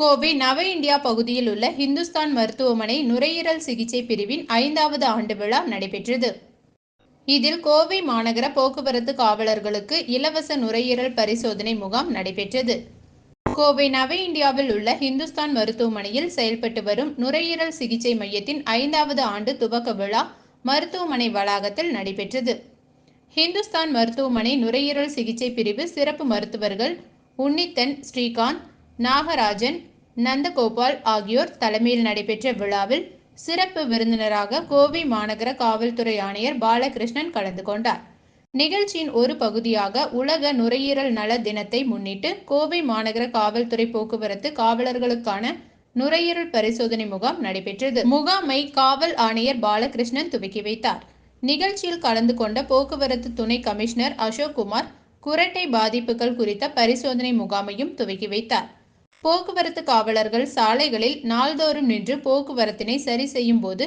கோவை நவ இந்தியா பகுதியில் உள்ள ஹிந்துஸ்தான் மருத்துவமனை நுரையீரல் சிகிச்சை பிரிவின் ஐந்தாவது ஆண்டு விழா நடைபெற்றது. இதில் கோவை மாநகர போக்குவரத்து காவலர்களுக்கு இலவச நுரையீரல் பரிசோதனை முகாம் நடைபெற்றது. கோவை நவ இந்தியாவில் உள்ள ஹிந்துஸ்தான் மருத்துவமனையில் செயல்பட்டு வரும் நுரையீரல் சிகிச்சை மையத்தின் ஐந்தாவது ஆண்டு துவக்க விழா மருத்துவமனை வளாகத்தில் நடைபெற்றது. ஹிந்துஸ்தான் மருத்துவமனை நுரையீரல் சிகிச்சை பிரிவு சிறப்பு மருத்துவர்கள் உன்னித்தன் ஸ்ரீகாந்த் நாகராஜன் நந்தகோபால் ஆகியோர் தலைமையில் நடைபெற்ற விழாவில் சிறப்பு விருந்தினராக கோவை மாநகர காவல்துறை ஆணையர் பாலகிருஷ்ணன் கலந்து கொண்டார். நிகழ்ச்சியின் ஒரு பகுதியாக உலக நுரையீரல் நல தினத்தை முன்னிட்டு கோவை மாநகர காவல்துறை போக்குவரத்து காவலர்களுக்கான நுரையீரல் பரிசோதனை முகாம் நடைபெற்றது. முகாமை காவல் ஆணையர் பாலகிருஷ்ணன் துவக்கி வைத்தார். நிகழ்ச்சியில் கலந்து கொண்ட போக்குவரத்து துணை கமிஷனர் அசோக்குமார் குரட்டை பாதிப்புகள் குறித்த பரிசோதனை முகாமையும் துவக்கி வைத்தார். போக்குவரத்து காவலர்கள் சாலைகளில் நாள்தோறும் நின்று போக்குவரத்தினை சரி செய்யும் போது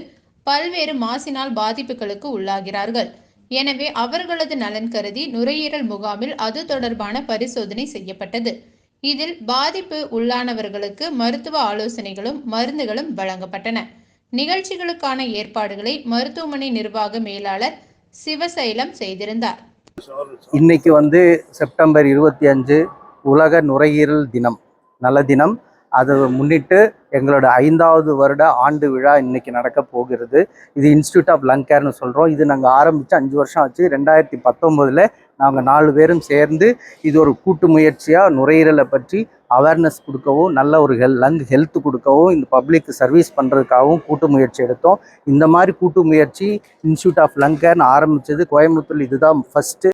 பல்வேறு மாசினால் பாதிப்புகளுக்கு உள்ளாகிறார்கள். எனவே அவர்களது நலன் கருதி நுரையீரல் முகாமில் அது தொடர்பான பரிசோதனை செய்யப்பட்டது. இதில் பாதிப்பு உள்ளானவர்களுக்கு மருத்துவ ஆலோசனைகளும் மருந்துகளும் வழங்கப்பட்டன. நிகழ்ச்சிகளுக்கான ஏற்பாடுகளை மருத்துவமனை நிர்வாக மேலாளர் சிவசைலம் செய்திருந்தார். இன்னைக்கு வந்து செப்டம்பர் இருபத்தி அஞ்சு உலக நுரையீரல் தினம். நல்ல தினம். அதை முன்னிட்டு எங்களோட ஐந்தாவது வருட ஆண்டு விழா இன்னைக்கு நடக்க போகிறது. இது இன்ஸ்டியூட் ஆஃப் லங் கேர்னு சொல்கிறோம் இது நாங்கள் ஆரம்பித்து அஞ்சு வருஷம் ஆச்சு. ரெண்டாயிரத்தி பத்தொம்போதில் நாங்கள் நாலு பேரும் சேர்ந்து இது ஒரு கூட்டு முயற்சியாக நுரையீரலை பற்றி அவேர்னஸ் கொடுக்கவும் நல்ல ஒரு ஹெல் லங் ஹெல்த் கொடுக்கவும் இந்த பப்ளிக் சர்வீஸ் பண்ணுறதுக்காகவும் கூட்டு முயற்சி எடுத்தோம். இந்த மாதிரி கூட்டு முயற்சி இன்ஸ்டியூட் ஆஃப் லங் கேர்னு ஆரம்பித்தது கோயம்புத்தூர் இதுதான் ஃபஸ்ட்டு